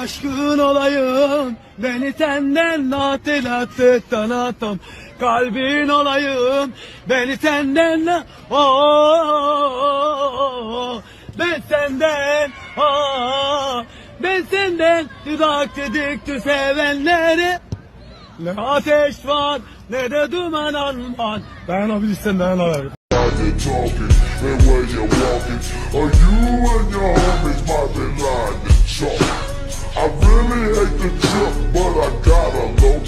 Aşkın olayım beni senden natılattı tanatam Kalbin olayım beni senden na- oh, Ben senden ah, Ben senden dudak düdüktü sevenleri Ne ateş var ne de duman alman Dayanabilirsen dayanabilirim talking and where you're walking. Are you and your homies might be the trip, but I gotta low.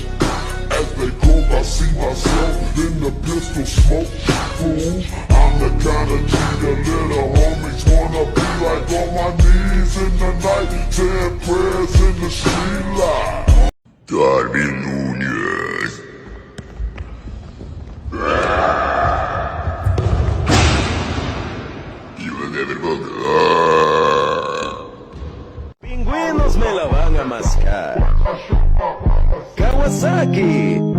As they cope, I see myself in the pistol smoke. Fool, I'm the kind of G the little homies wanna be like on my knees in the night, saying prayers in the street light. Darwin Nunez. You will never walk. Pingüinos mascar. Kawasaki.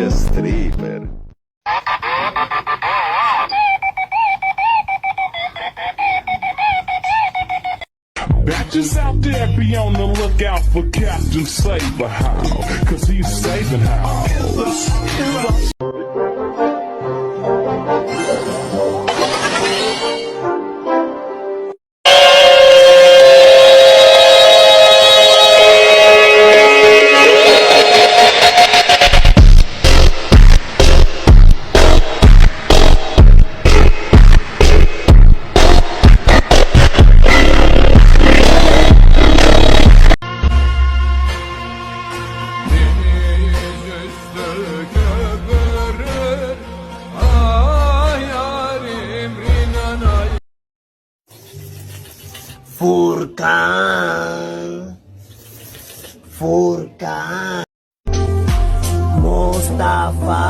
Y stripper. Batches out there be on the lookout for Captain Saberhow, cause he's saving house. Furkan. Furkan. Mustafa.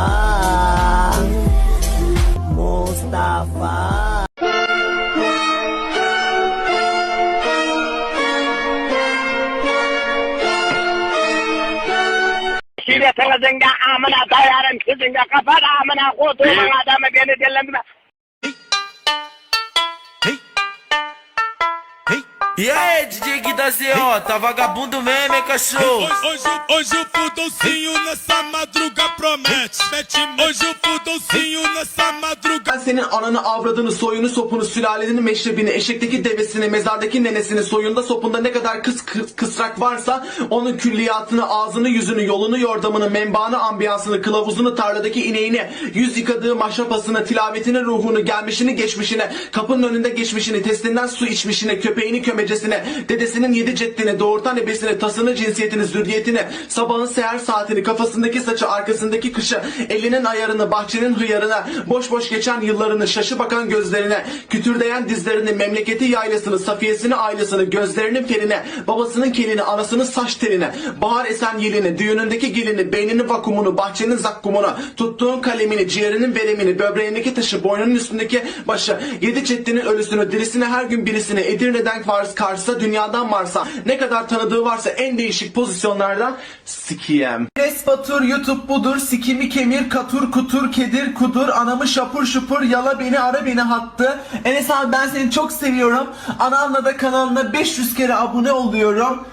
Mustafa. Shi da ta zanga amana ta yaran ki zanga ka faɗa amana ko to ba da magana dillan E aí, DJ da ZO, tá vagabundo mesmo, hein, cachorro? Hoje, hoje o fudolcinho nessa madruga promete. Mete, hoje o fudolcinho nessa madruga Ben senin ananı, avradını, soyunu, sopunu, sülaleni, meşrebini, eşekteki devesini, mezardaki nenesini, soyunda, sopunda ne kadar kıs, kıs- kısrak varsa onun külliyatını, ağzını, yüzünü, yolunu, yordamını, menbaını, ambiyansını, kılavuzunu, tarladaki ineğini, yüz yıkadığı maşrapasını, tilavetini, ruhunu, gelmişini, geçmişine, kapının önünde geçmişini, testinden su içmişine, köpeğini, kömecesine, dedesinin yedi ceddini, doğurtan ebesini, tasını, cinsiyetini, zürriyetini, sabahın seher saatini, kafasındaki saçı, arkasındaki kışı, elinin ayarını, bahçenin hıyarına, boş boş geçen yıllarını, şaşı bakan gözlerine, kütürdeyen dizlerini, memleketi yaylasını, safiyesini, ailesini, gözlerinin ferine, babasının kelini, anasının saç teline, bahar esen yelini, düğünündeki gelini, beyninin vakumunu, bahçenin zakkumunu, tuttuğun kalemini, ciğerinin veremini, böbreğindeki taşı, boynunun üstündeki başı, yedi ceddinin ölüsünü, dirisine her gün birisini, Edirne'den Kars, Kars'a, dünyadan Mars'a, ne kadar tanıdığı varsa en değişik pozisyonlardan sikiyem. Enes Batur, YouTube budur, sikimi kemir, katur kutur, kedir kudur, anamı şapur şupur, yala beni, ara beni hattı. Enes abi ben seni çok seviyorum. Anamla da kanalına 500 kere abone oluyorum.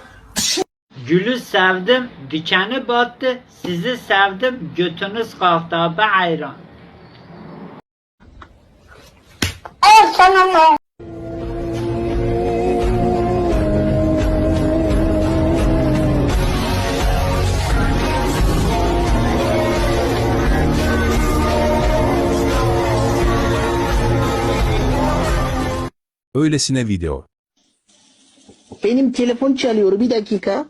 Gülü sevdim, dikeni battı. Sizi sevdim, götünüz kalktı abi hayran. Öylesine video. Benim telefon çalıyor bir dakika